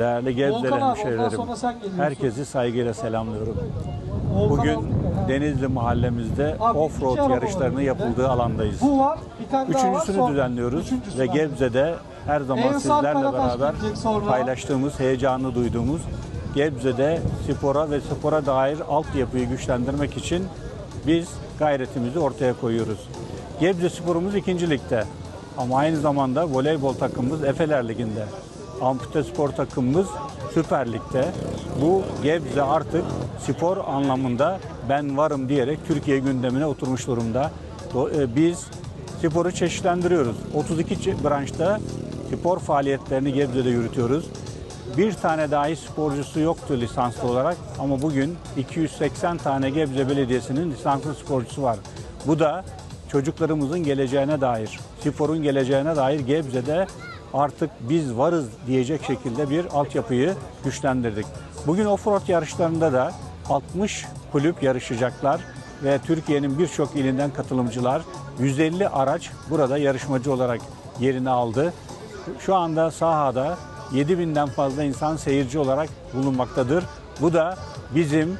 değerli Gebzeli geliyorsun. herkesi saygıyla selamlıyorum. Bugün Denizli mahallemizde off-road var yarışlarının yapıldığı alandayız. Üçüncüsünü düzenliyoruz ve. Gebze'de her zaman sizlerle beraber paylaştığımız, heyecanlı duyduğumuz Gebze'de spora ve spora dair altyapıyı güçlendirmek için biz gayretimizi ortaya koyuyoruz. Gebze sporumuz ikinci ligde ama aynı zamanda voleybol takımımız Efeler Ligi'nde. Ampute spor takımımız Süper Lig'de. Bu Gebze artık spor anlamında ben varım diyerek Türkiye gündemine oturmuş durumda. E, Biz sporu çeşitlendiriyoruz. 32 çe- branşta spor faaliyetlerini Gebze'de yürütüyoruz. Bir tane dahi sporcusu yoktu lisanslı olarak ama bugün 280 tane Gebze Belediyesi'nin lisanslı sporcusu var. Bu da çocuklarımızın geleceğine dair, sporun geleceğine dair Gebze'de artık biz varız diyecek şekilde bir altyapıyı güçlendirdik. Bugün offroad yarışlarında da 60 kulüp yarışacaklar ve Türkiye'nin birçok ilinden katılımcılar 150 araç burada yarışmacı olarak yerini aldı. Şu anda sahada 7000'den fazla insan seyirci olarak bulunmaktadır. Bu da bizim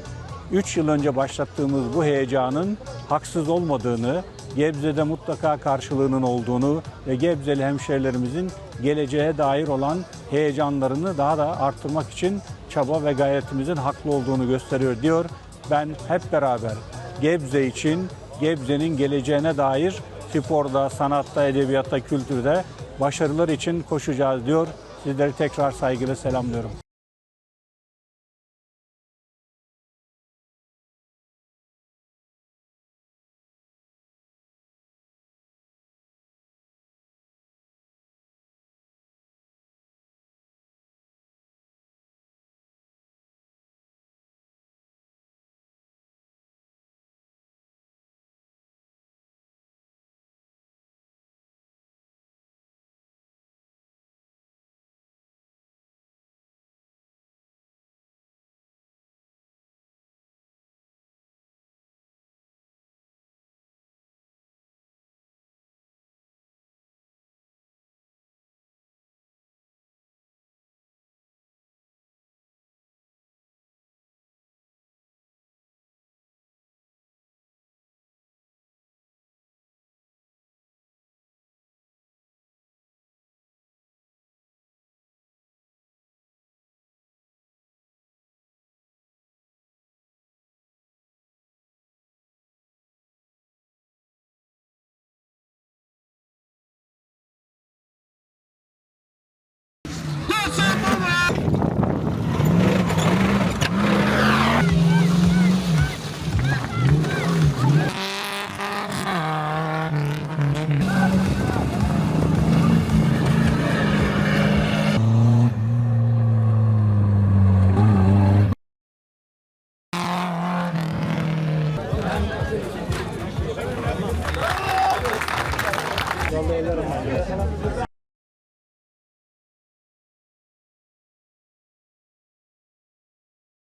3 yıl önce başlattığımız bu heyecanın haksız olmadığını, Gebze'de mutlaka karşılığının olduğunu ve Gebzeli hemşehrilerimizin geleceğe dair olan heyecanlarını daha da arttırmak için çaba ve gayretimizin haklı olduğunu gösteriyor diyor. Ben hep beraber Gebze için, Gebze'nin geleceğine dair sporda, sanatta, edebiyatta, kültürde başarılar için koşacağız diyor. Sizleri tekrar saygıyla selamlıyorum. Vallahi helal olsun.